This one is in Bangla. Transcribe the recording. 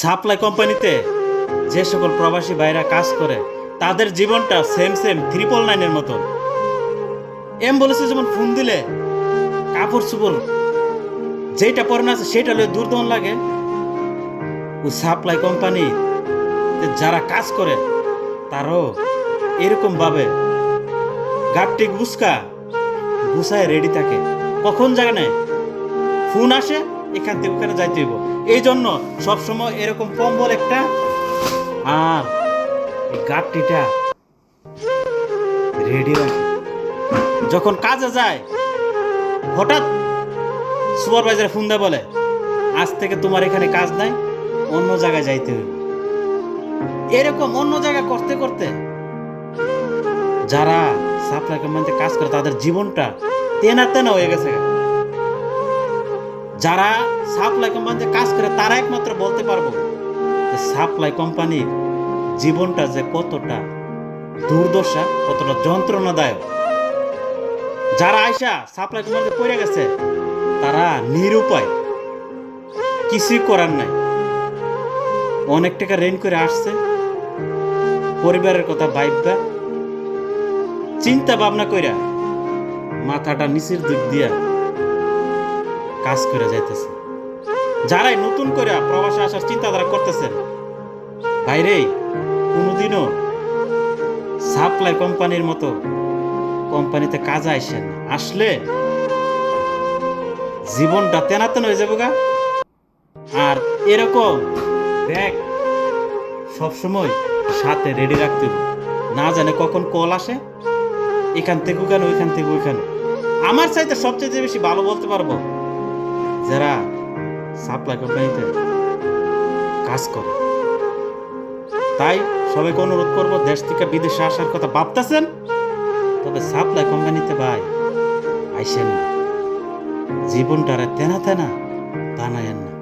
সাপ্লাই কোম্পানিতে যে সকল প্রবাসী ভাইরা কাজ করে, তাদের জীবনটা সেম সেম ট্রিপল নাইনের মতো। এম অ্যাম্বুলেন্সে যেমন ফোন দিলে, কাপড় চুপড় যেটা পরে আছে সেটা লয়ে দূর দন লাগে। ও সাপ্লাই কোম্পানি যারা কাজ করে, তারও এরকম ভাবে গাড়টি গুসকা গুছায় রেডি থাকে। কখন জায়গা নেয় ফোন আসে, এখান থেকে ওখানে যাইতে হইব। এই জন্য সবসময় এরকম কম্বল একটা, আর এই গাড়টিটা রেডি যখন কাজে যায়, হঠাৎ সুপারভাইজার ফোন দেয় বলে, আজ থেকে তোমার এখানে কাজ নাই, অন্য জায়গায় যাইতে হইব এরকম অন্য জায়গায় করতে করতে যারা সাপ্লাই কোম্পানিতে কাজ করে, তাদের জীবনটা তেনা তেনা হয়ে গেছে যারা সাপ্লাই কোম্পানিতে কাজ করে, তারা একমাত্র বলতে পারব যে সাপ্লাই কোম্পানির জীবনটা যে কতটা দুর্দশা, কতটা যন্ত্রণাদায়ক। যারা আইসা সাপ্লাই কোম্পানিতে পড়ে গেছে, তারা নিরুপায়। কিছুই করার নাই। অনেক টাকা রেন করে আসছে। পরিবারের কথা ভাইবা চিন্তা ভাবনা কইরা মাথাটা নিচের দিক দিয়া কাজ করে যাইতেছে। যারাই নতুন করে প্রবাসে আসার চিন্তাধারা করতেছেন বাইরে কোনোদিনও সাপ্লাই কোম্পানির মতো কোম্পানিতে কাজ আইসেন আসলে জীবনটা তেনাতেন হয়ে যাবে গা। আর এরকম ব্যাগ সবসময় সাথে রেডি রাখতে। না জানে কখন কল আসে, এখান থেকে ওখানে, ওইখান থেকে ওইখানে। আমার চাইতে সবচেয়ে বেশি ভালো বলতে পারব যারা সাপ্লাই কোম্পানিতে কাজ করে, তাই সবাইকে অনুরোধ করব, দেশ থেকে বিদেশে আসার কথা ভাবতেছেন, তবে সাপ্লাই কোম্পানিতে ভাই আইসেন না। জীবনটারে তেনা তেনা বানায়েন না।